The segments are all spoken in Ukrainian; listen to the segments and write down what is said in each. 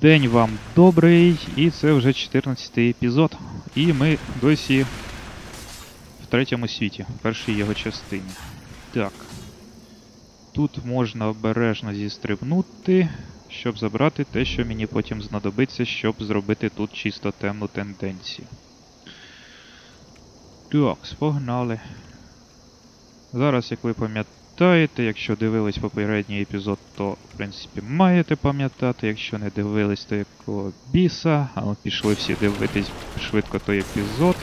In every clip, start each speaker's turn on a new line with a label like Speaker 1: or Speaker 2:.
Speaker 1: День вам добрий, і це вже 14-й епізод. І ми досі в третьому світі, в першій його частині. Так. Тут можна обережно зістрибнути, щоб забрати те, що мені потім знадобиться, щоб зробити тут чисто темну тенденцію. Так, погнали. Зараз, як ви пам'ятаєте, якщо дивились попередній епізод, то в принципі маєте пам'ятати. Якщо не дивились, то якого біса. А от пішли всі дивитись швидко той епізод.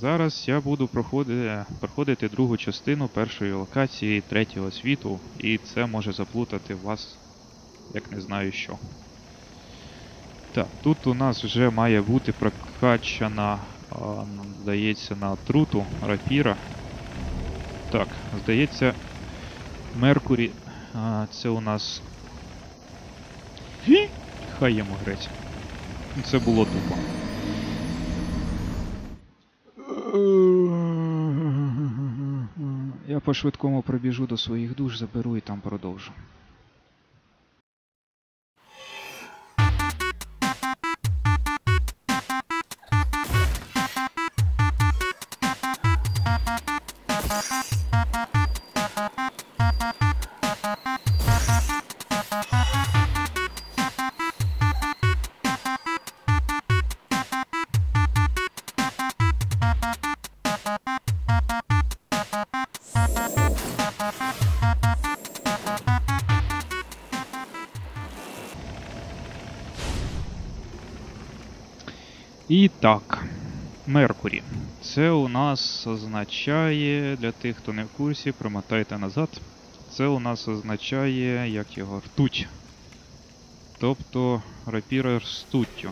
Speaker 1: Зараз я буду проходити, проходити другу частину першої локації третього світу, і це може заплутати вас, як не знаю що. Так, тут у нас вже має бути прокачана, нам здається, на отруту рапіра. Так, здається, Меркурі. А, це у нас. Хай йому грець. Це було тупо. Я по швидкому пробіжу до своїх душ, заберу і там продовжу. І так, Меркурі. Це у нас означає, для тих, хто не в курсі, промотайте назад. Це у нас означає, як його, ртуть. Тобто рапіра ртуттю.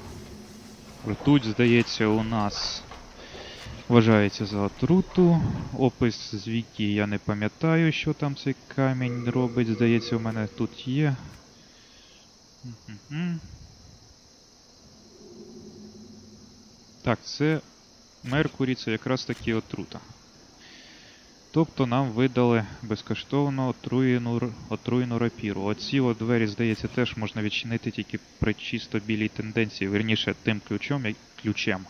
Speaker 1: Ртуть, здається, у нас вважається за отруту. Опис з віки я не пам'ятаю, що там цей камінь робить. Здається, у мене тут є. Мгм. Так, це Меркурій, це якраз таки отрута. Тобто нам видали безкоштовно отруєну, отруєну рапіру. Оці от двері, здається, теж можна відчинити тільки при чисто білій тенденції, верніше тим ключом, як- ключем,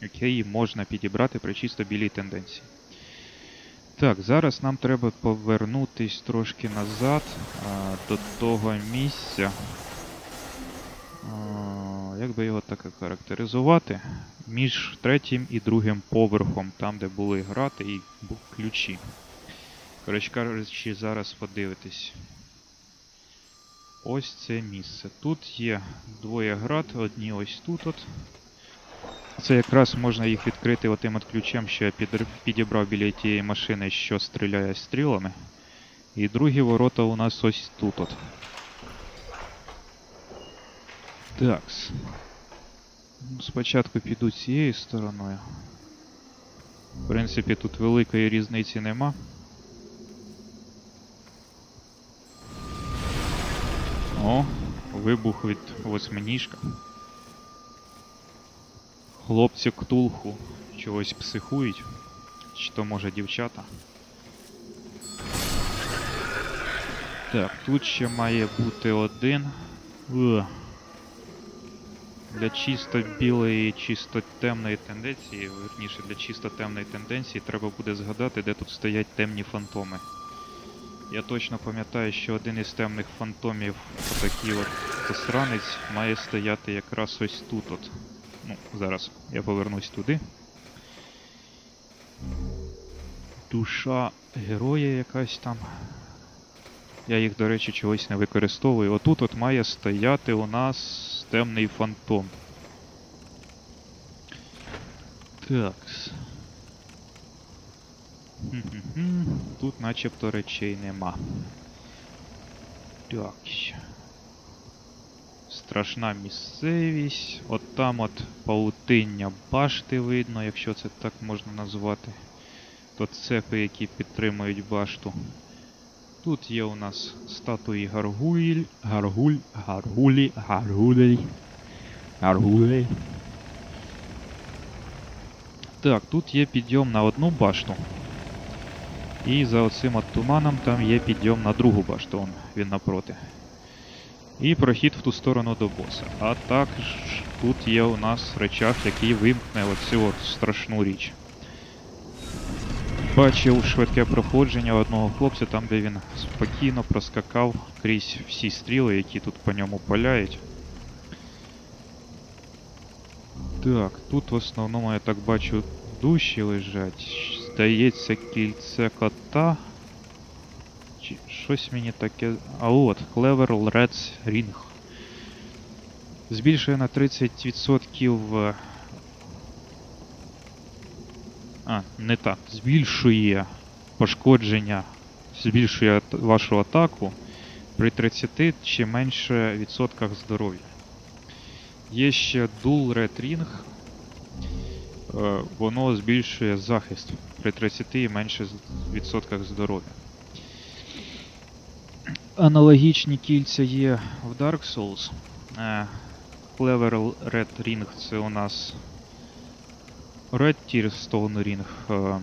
Speaker 1: який можна підібрати при чисто білій тенденції. Так, зараз нам треба повернутись трошки назад а, до того місця. А, як би його так характеризувати? Між третім і другим поверхом, там, де були грати і ключі. Коротше кажучи, зараз подивитись. Ось це місце. Тут є двоє град, одні ось тут. от. Це якраз можна їх відкрити отим от ключем, що я підібрав біля тієї машини, що стріляє стрілами. І другі ворота у нас ось тут. от. Такс. Спочатку піду цією стороною. В принципі, тут великої різниці нема. О, вибух від восьминіжка. Хлопці ктулху чогось психують. Чи то може дівчата. Так, тут ще має бути один. Для чисто білої, чисто темної тенденції, верніше для чисто темної тенденції, треба буде згадати, де тут стоять темні фантоми. Я точно пам'ятаю, що один із темних фантомів, отакий от засранець, має стояти якраз ось тут. от. Ну, зараз я повернусь туди. Душа героя якась там. Я їх, до речі, чогось не використовую. Отут от має стояти у нас темний фантом. Такс. Тут начебто речей нема. Так. Страшна місцевість. От там от паутиння башти видно, якщо це так можна назвати. То цепи, які підтримують башту. Тут є у нас статуї гаргуль, гаргуль, гаргулі, гаргулей. Гаргулей. Так, тут є підйом на одну башту. І за оцим от туманом там є підйом на другу башту, он, він напроти. І прохід в ту сторону до боса. А також тут є у нас речах, який вимкне оцю от страшну річ. Бачив швидке проходження одного хлопця, там де він спокійно проскакав крізь всі стріли, які тут по ньому паляють. Так, тут в основному я так бачу душі лежать. Здається, кільце кота. Чи щось мені таке. А от, Clever Reds Ring. Збільшує на 30%. А, не так. Збільшує пошкодження, збільшує вашу атаку при 30 чи менше відсотках здоров'я. Є ще Dual Red Ring. Е, Воно збільшує захист при 30 і менше відсотках здоров'я. Аналогічні кільця є в Dark Souls. Е, Clever Red Ring це у нас Red Tier Stone Ring. е,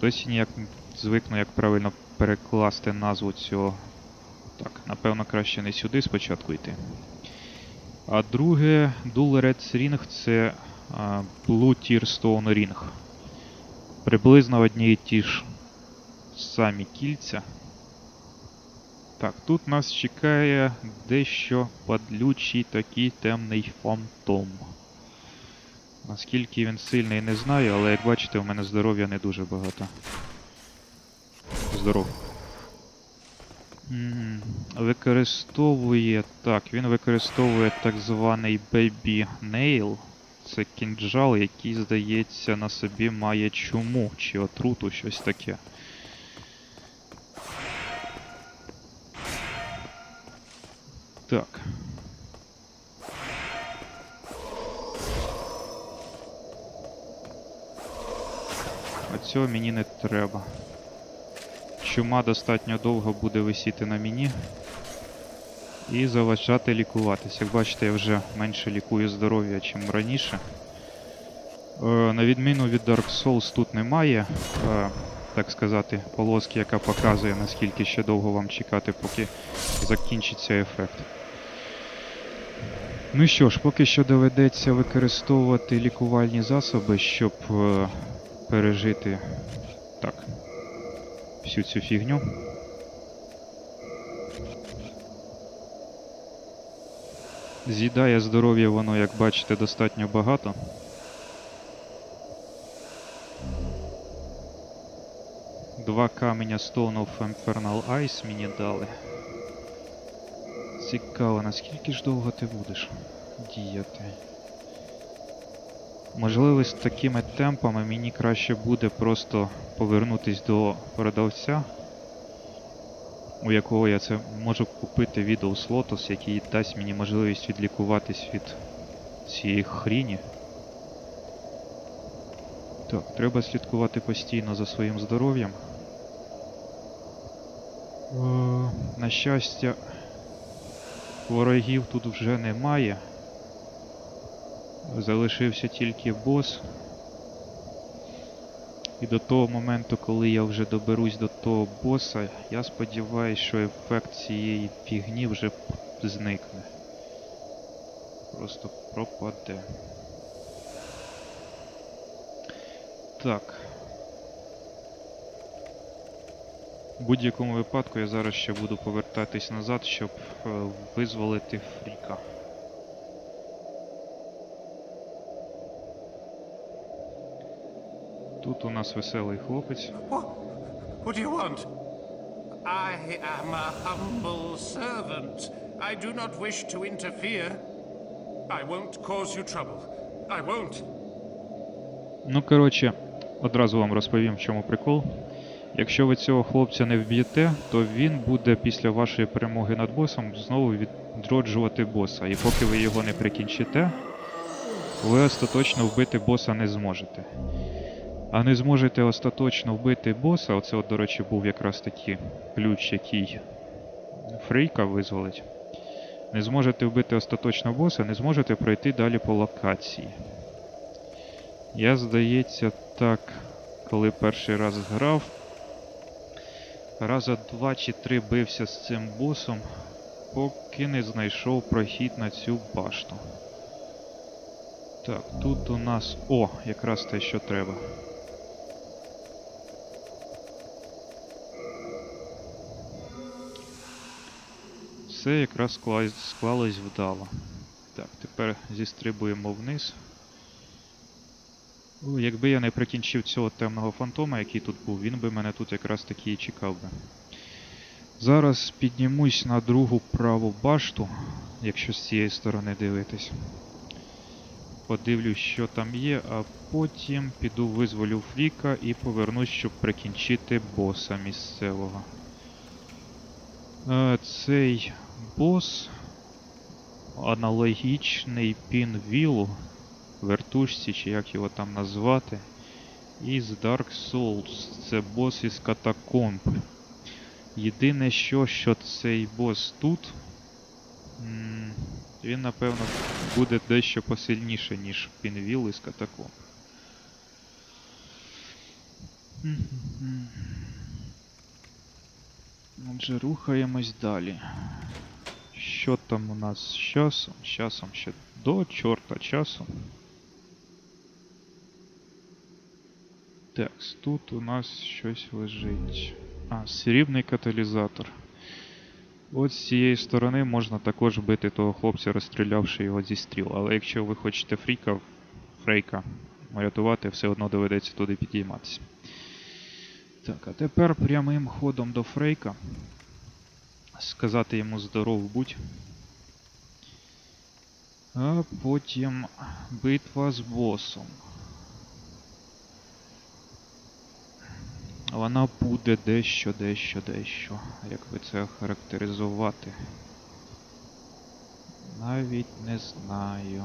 Speaker 1: Досі ніяк звикну, як правильно перекласти назву цього. Так, напевно, краще не сюди спочатку йти. А друге, Dual Red Ring це Blue Tier Stone Ring. Приблизно одні і ті ж самі кільця. Так, тут нас чекає дещо падлючий такий темний фантом. Наскільки він сильний, не знаю, але як бачите, у мене здоров'я не дуже багато. Здоров. Використовує. Так, він використовує так званий Baby Nail. Це кінджал, який, здається, на собі має чуму чи отруту, щось таке. Так. А цього мені не треба. Чума достатньо довго буде висіти на мені. І заважати лікуватись. Як бачите, я вже менше лікую здоров'я, чим раніше. Е, на відміну від Dark Souls тут немає, е, так сказати, полоски, яка показує, наскільки ще довго вам чекати, поки закінчиться ефект. Ну що ж, поки що доведеться використовувати лікувальні засоби, щоб е, пережити так, всю цю фігню. З'їдає здоров'я воно, як бачите, достатньо багато. Два каменя Stone of Infernal Ice мені дали. Цікаво, наскільки ж довго ти будеш діяти? Можливо, з такими темпами мені краще буде просто повернутись до продавця, у якого я це можу купити Windows Lotus, який дасть мені можливість відлікуватись від цієї хріні. Так, треба слідкувати постійно за своїм здоров'ям. Е, На щастя, ворогів тут вже немає. Залишився тільки бос. І до того моменту, коли я вже доберусь до того боса, я сподіваюся, що ефект цієї фігні вже зникне. Просто пропаде. Так. В будь-якому випадку я зараз ще буду повертатись назад, щоб е, визволити фріка. Тут у нас веселий хлопець.
Speaker 2: What? What do you want? I am a humble servant. I do not wish to interfere. I won't cause you trouble. I won't.
Speaker 1: Ну, коротше, одразу вам розповім, в чому прикол. Якщо ви цього хлопця не вб'єте, то він буде після вашої перемоги над босом знову відроджувати боса. І поки ви його не прикінчите, ви остаточно вбити боса не зможете. А не зможете остаточно вбити боса, оце, от, до речі, був якраз такий ключ, який фрейка визволить. Не зможете вбити остаточно боса, не зможете пройти далі по локації. Я, здається, так коли перший раз грав. Раза два чи три бився з цим босом, поки не знайшов прохід на цю башту. Так, тут у нас. О, якраз те, що треба. Все якраз склалось, вдало. Так, тепер зістрибуємо вниз. О, якби я не прикінчив цього темного фантома, який тут був, він би мене тут якраз таки і чекав би. Зараз піднімусь на другу праву башту, якщо з цієї сторони дивитись. Подивлюсь, що там є, а потім піду визволю Фріка і повернусь, щоб прикінчити боса місцевого. Е, Цей бос аналогічний Пінвілу, вертушці, чи як його там назвати, із Dark Souls. Це бос із катакомб. Єдине що, що цей бос тут, він, напевно, буде дещо посильніше, ніж Пінвіл із катакомб. Отже, рухаємось далі. Що там у нас з часом? З часом ще до чорта часу. Так, тут у нас щось лежить. А, срібний каталізатор. От з цієї сторони можна також бити того хлопця, розстрілявши його зі стріл. Але якщо ви хочете фріка, фрейка рятувати, все одно доведеться туди підійматися. Так, а тепер прямим ходом до Фрейка. Сказати йому здоров будь. А потім битва з босом. Вона буде дещо, дещо, дещо. Як би це характеризувати? Навіть не знаю.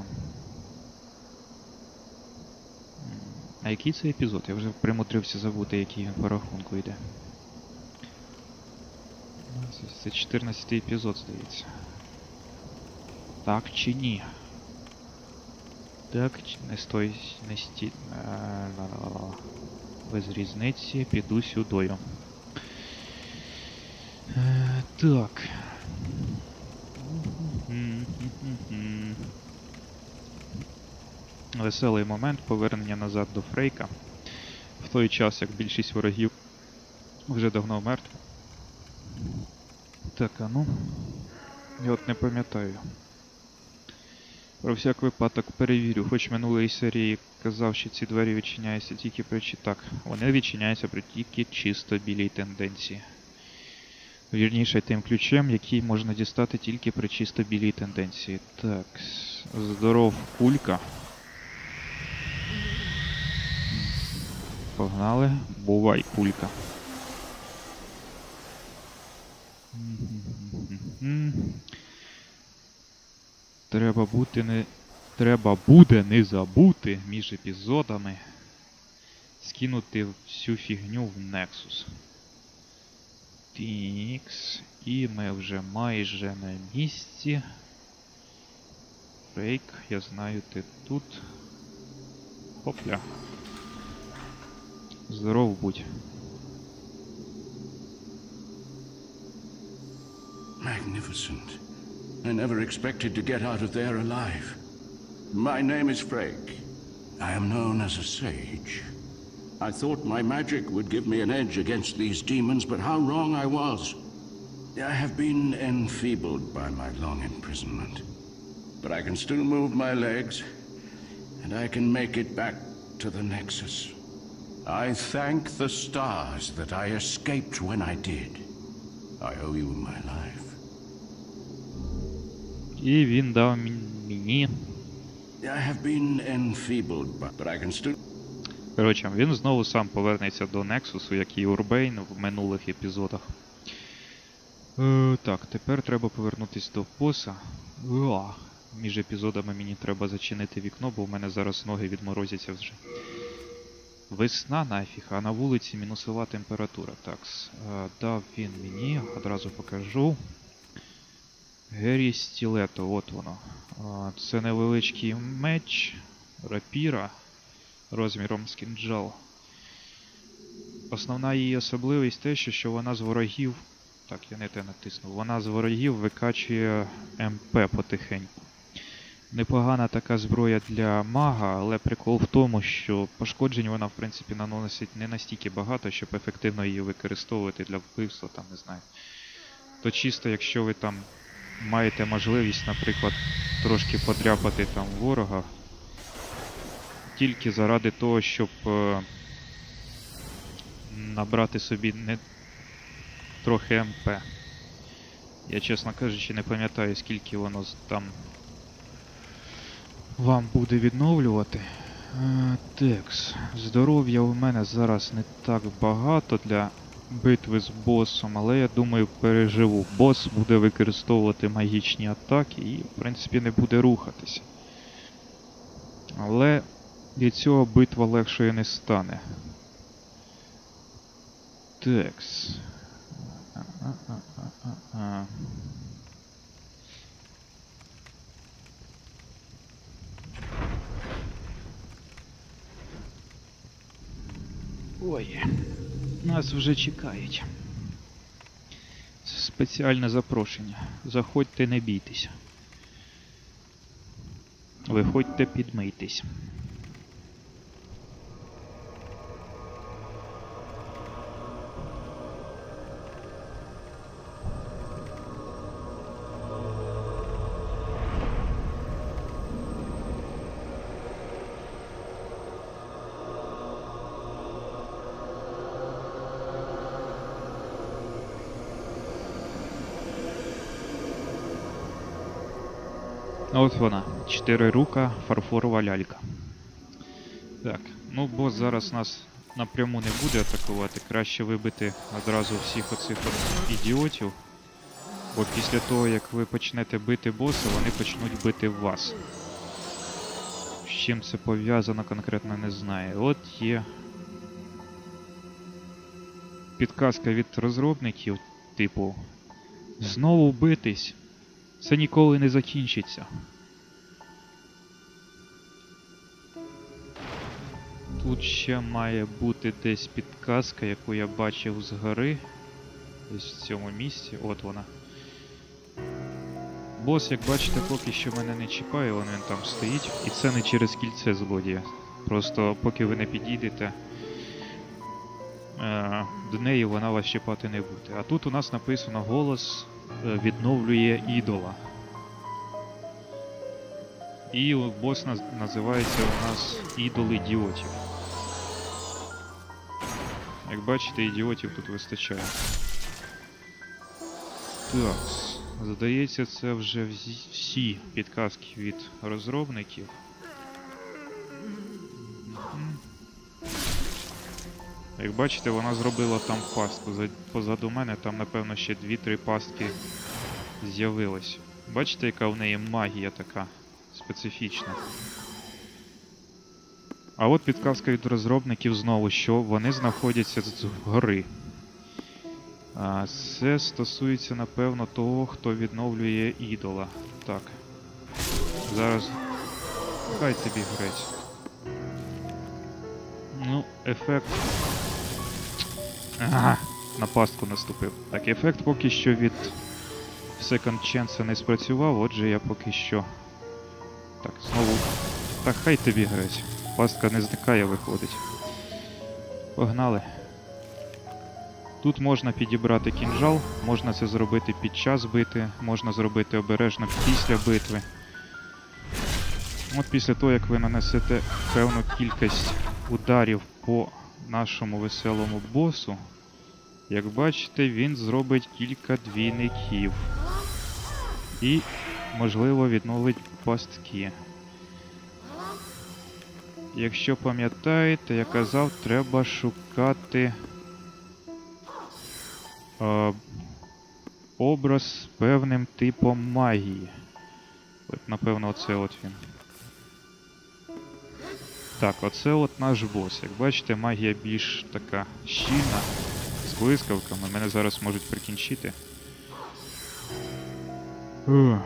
Speaker 1: А який це епізод? Я вже примудрився забути, який він по рахунку йде. Це, це 14 епізод, здається. Так чи ні? Так, чи не стой, не сті... е. Без різниці піду сюдою. Е, так. Веселий момент повернення назад до Фрейка. В той час, як більшість ворогів вже давно мертві. Так, а ну. Я от не пам'ятаю. Про всяк випадок перевірю, хоч минулої серії казав, що ці двері відчиняються тільки при чи так. Вони відчиняються при тільки чисто білій тенденції. Вірніше тим ключем, який можна дістати тільки при чисто білій тенденції. Так, здоров, кулька. Погнали. Бувай, кулька. Треба бути не. Треба буде не забути між епізодами скинути всю фігню в Nexus. Тікс. І ми вже майже на місці. Фейк, я знаю, ти тут. Хопля. Здоров будь.
Speaker 3: Magnificent. I never expected to get out of there alive. My name is Frake. I am known as a sage. I thought my magic would give me an edge against these demons, but how wrong I was. I have been enfeebled by my long imprisonment. But I can still move my legs, and I can make it back to the Nexus. I thank the stars that I escaped when I did. I owe you my life.
Speaker 1: І він дав мені. Коротше, він знову сам повернеться до Нексусу, як і Урбейн в минулих епізодах. Е, так, тепер треба повернутись до боса. Уа, між епізодами мені треба зачинити вікно, бо в мене зараз ноги відморозяться вже. Весна нафіг, а на вулиці мінусова температура. Так, е, дав він мені, одразу покажу. Гері Стілето, от воно. Це невеличкий меч, рапіра розміром з кінджал. основна її особливість те, що, вона з ворогів. Так, я не те натиснув. Вона з ворогів викачує МП потихеньку. Непогана така зброя для мага, але прикол в тому, що пошкоджень вона, в принципі, наносить не настільки багато, щоб ефективно її використовувати для вбивства, там, не знаю. То чисто, якщо ви там маєте можливість, наприклад, трошки подряпати там ворога, тільки заради того, щоб е, набрати собі не трохи МП. Я, чесно кажучи, не пам'ятаю, скільки воно там вам буде відновлювати. Е, Текс. Здоров'я у мене зараз не так багато для битви з босом, але я думаю, переживу. Бос буде використовувати магічні атаки і, в принципі, не буде рухатися. Але від цього битва легшою не стане. Текс. Ой, нас вже чекають. Спеціальне запрошення. Заходьте, не бійтеся. Виходьте, підмийтесь. Чотирирука фарфорова лялька. Так, ну бос зараз нас напряму не буде атакувати. Краще вибити одразу всіх оцих от ідіотів. Бо після того, як ви почнете бити боса, вони почнуть бити вас. З чим це пов'язано, конкретно не знаю. От є підказка від розробників, типу, знову битись. Це ніколи не закінчиться. Тут ще має бути десь підказка, яку я бачив згори. Десь в цьому місці. От вона. Бос, як бачите, поки що мене не чіпає, вон він там стоїть. І це не через кільце злодія. Просто поки ви не підійдете е, до неї, вона вас чіпати не буде. А тут у нас написано голос е, відновлює ідола. І бос називається у нас ідол ідіотів. Як бачите, ідіотів тут вистачає. Так, здається, це вже всі- підказки від розробників. Як бачите, вона зробила там пастку. Позаду мене там, напевно, ще 2-3 пастки з'явилось. Бачите, яка в неї магія така специфічна. А от підказка від розробників знову, що вони знаходяться з гори. А, це стосується, напевно, того, хто відновлює ідола. Так. Зараз. Хай тобі грець. Ну, ефект. Ага, на пастку наступив. Так, ефект поки що від Second Chance не спрацював, отже я поки що. Так, знову. Так, хай тобі грець. Пастка не зникає, виходить. Погнали. Тут можна підібрати кінжал, можна це зробити під час бити, можна зробити обережно після битви. От після того, як ви нанесете певну кількість ударів по нашому веселому босу, як бачите, він зробить кілька двійників. І, можливо, відновить пастки. Якщо пам'ятаєте, я казав, треба шукати е, образ з певним типом магії. От, напевно, оце от він. Так, оце от наш бос. Як бачите, магія більш така щільна, з блискавками. Мене зараз можуть прикінчити. Ух,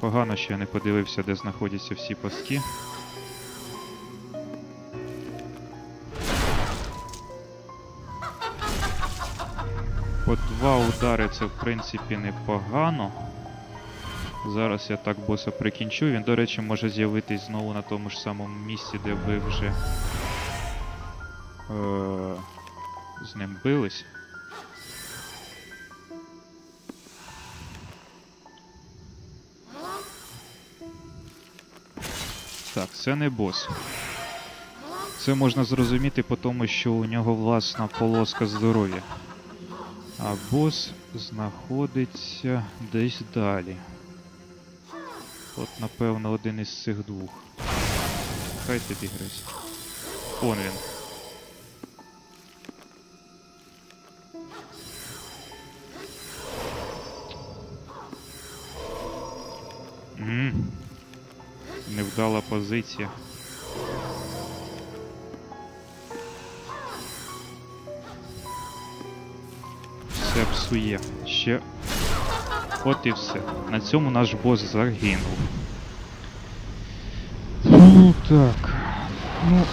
Speaker 1: Погано, що я не подивився, де знаходяться всі паски. По два удари це в принципі непогано. Зараз я так боса прикінчу. Він, до речі, може з'явитись знову на тому ж самому місці, де ви вже е- з ним бились. Так, це не бос. Це можна зрозуміти по тому, що у нього власна полоска здоров'я. А бос знаходиться десь далі. От, напевно, один із цих двох. Хай тобі грись. Он він. М. Невдала позиція. Все псує. Ще. От і все. На цьому наш бос загинув. Ну так. Ну.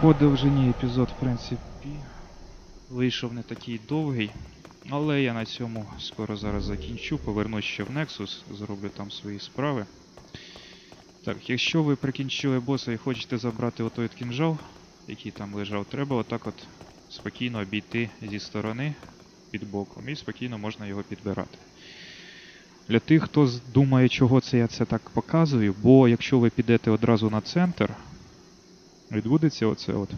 Speaker 1: По довжині епізод, в принципі, вийшов не такий довгий. Але я на цьому скоро зараз закінчу. Повернусь ще в Nexus, зроблю там свої справи. Так, якщо ви прикінчили боса і хочете забрати отой кінжал, який там лежав, треба отак от спокійно обійти зі сторони під боком і спокійно можна його підбирати. Для тих, хто думає, чого це я це так показую, бо якщо ви підете одразу на центр, відбудеться оце от.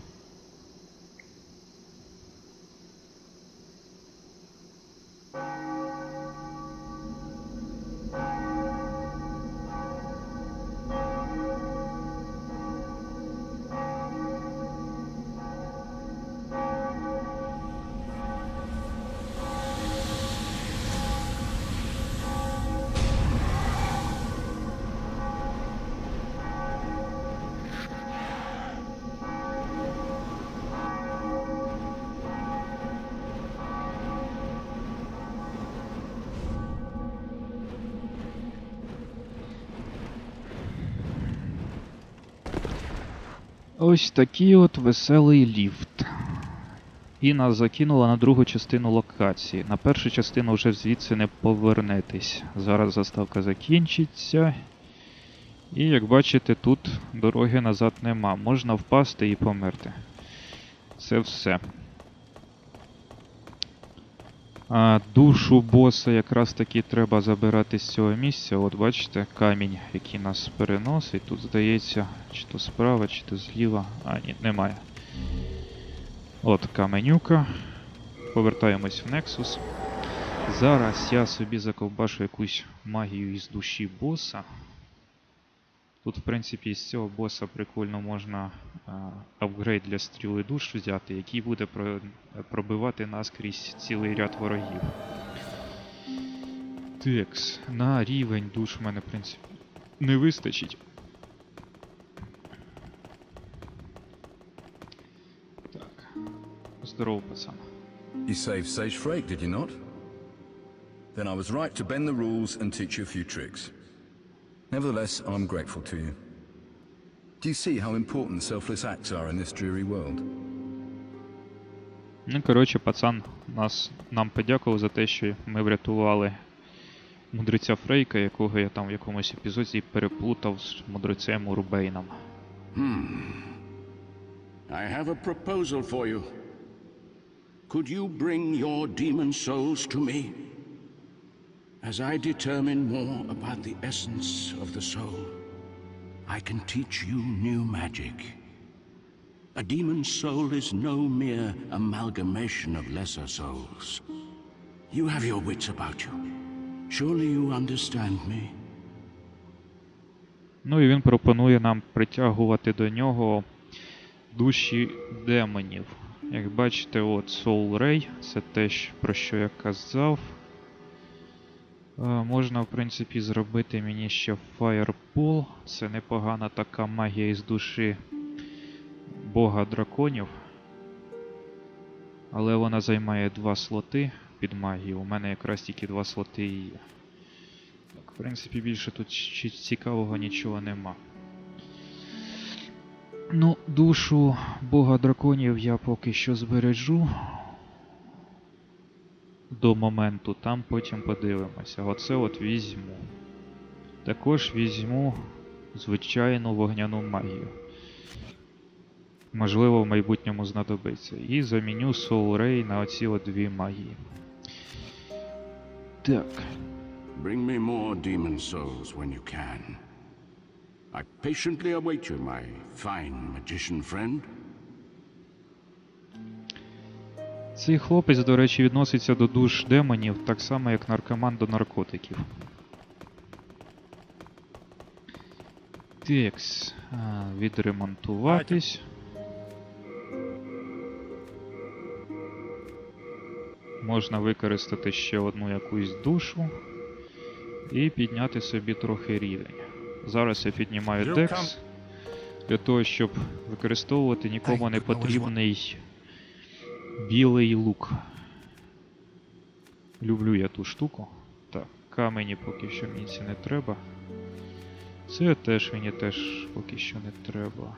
Speaker 1: Ось такий от веселий ліфт. І нас закинула на другу частину локації. На першу частину вже звідси не повернетесь. Зараз заставка закінчиться. І як бачите, тут дороги назад нема. Можна впасти і померти. Це все. А, душу боса якраз таки треба забирати з цього місця. От бачите, камінь, який нас переносить. Тут здається, чи то справа, чи то зліва. А, ні, немає. От каменюка. Повертаємось в Nexus. Зараз я собі заковбашу якусь магію із душі боса. Тут, в принципі, з цього боса прикольно можна апгрейд для стріли душ взяти, який буде про, пробивати наскрізь цілий ряд ворогів. Текс, на рівень душ в мене, в принципі, не вистачить. Так. Здорово, пацан.
Speaker 4: You saved Sage Frake, did you not? Then I was right to bend the rules and teach you a few tricks. Nevertheless, I'm grateful to you. Do you see how important selfless acts are in this dreary world?
Speaker 1: Ну, коротше, пацан нас, нам подякував за те, що ми врятували мудреця Фрейка, якого я там в якомусь епізоді переплутав з мудрецем Урбейном.
Speaker 3: I have a proposal for you. Could you bring your demon souls to me? As I determine more about the essence of the soul, I can teach you new magic. A demon soul is no mere amalgamation of lesser souls. You have your wits about you. Surely you understand me?
Speaker 1: Ну і він пропонує нам притягувати до нього душі демонів. Як бачите, от Soul Ray, це те, щ- про що я казав. Е, можна, в принципі, зробити мені ще Fireball. Це непогана така магія із душі бога драконів. Але вона займає два слоти під магію. У мене якраз тільки два слоти і є. Так, в принципі, більше тут цікавого нічого нема. Ну, душу бога драконів я поки що збережу. До моменту, там потім подивимося. Оце от візьму. Також візьму звичайну вогняну магію. Можливо, в майбутньому знадобиться. І заміню Soul Ray на оці от дві магії. Так.
Speaker 3: Bring me more demon souls when you can. I patiently await you, my fine magician friend.
Speaker 1: Цей хлопець, до речі, відноситься до душ демонів так само, як наркоман до наркотиків. Текс. Відремонтуватись. Можна використати ще одну якусь душу і підняти собі трохи рівень. Зараз я піднімаю Декс для того, щоб використовувати нікому не потрібний білий лук. Люблю я ту штуку. Так, камені поки що мені ці не треба. Це теж мені теж поки що не треба.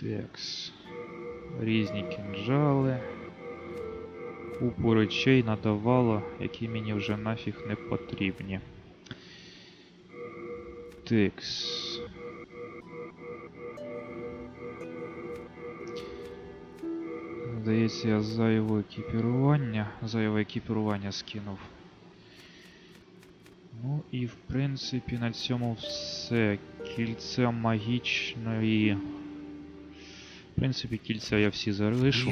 Speaker 1: Текс. Різні кінжали. Купу речей надавало, які мені вже нафіг не потрібні. Текс. Здається, я зайве екіпірування. Зайве екіпірування скинув. Ну і в принципі на цьому все. Кільце магічної. В принципі, кільця я всі залишу.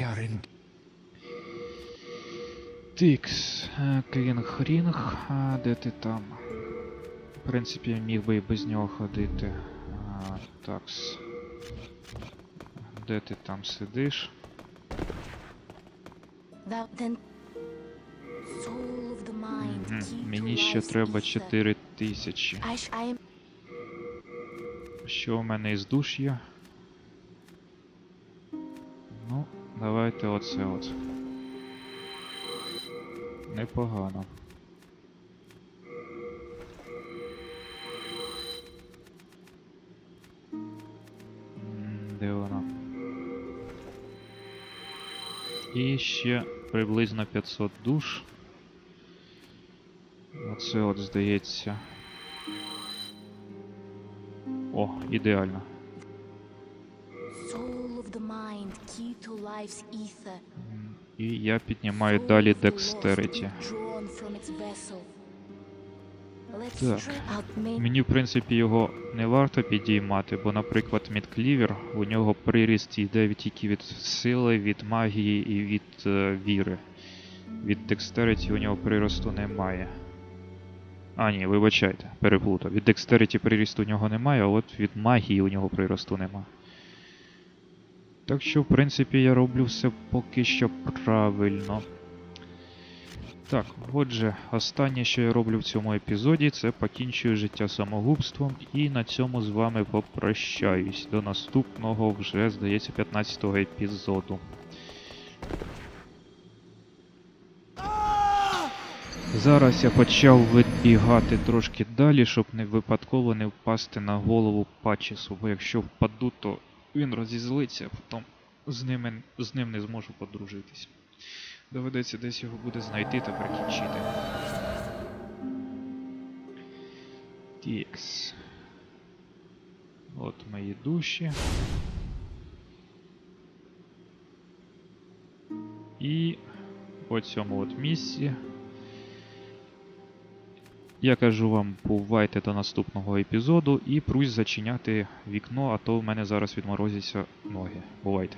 Speaker 1: Тикс. е, Клінг Рінг. А, де ти там? В принципі, міг би і без нього ходити. А, такс. Де ти там сидиш? Мені ще треба
Speaker 5: ether.
Speaker 1: 4 тисячі. Що в мене із душ є? Ну, давайте оце от. Непогано. Де вона? І ще приблизно 500 душ. Оце от здається. О, ідеально. І я піднімаю далі
Speaker 5: of
Speaker 1: Так. Мені, в принципі, його не варто підіймати, бо, наприклад, Мідклівер, у нього приріст йде тільки від сили, від магії і від е, віри. Від Dexterity у нього приросту немає. А, ні, вибачайте, переплутав. Від Dexterity прирісту у нього немає, а от від магії у нього приросту немає. Так що, в принципі, я роблю все поки що правильно. Так, отже, останнє, що я роблю в цьому епізоді, це покінчую життя самогубством, і на цьому з вами попрощаюсь. До наступного вже, здається, 15-го епізоду. Зараз я почав вибігати трошки далі, щоб не випадково не впасти на голову Пачісу, бо якщо впаду, то він розізлиться, потім з, ними, з ним не зможу подружитись. Доведеться десь його буде знайти та прикінчити. Тікс. От мої душі. І по цьому от місці. Я кажу вам, бувайте до наступного епізоду і прусь зачиняти вікно, а то в мене зараз відморозяться ноги. Бувайте.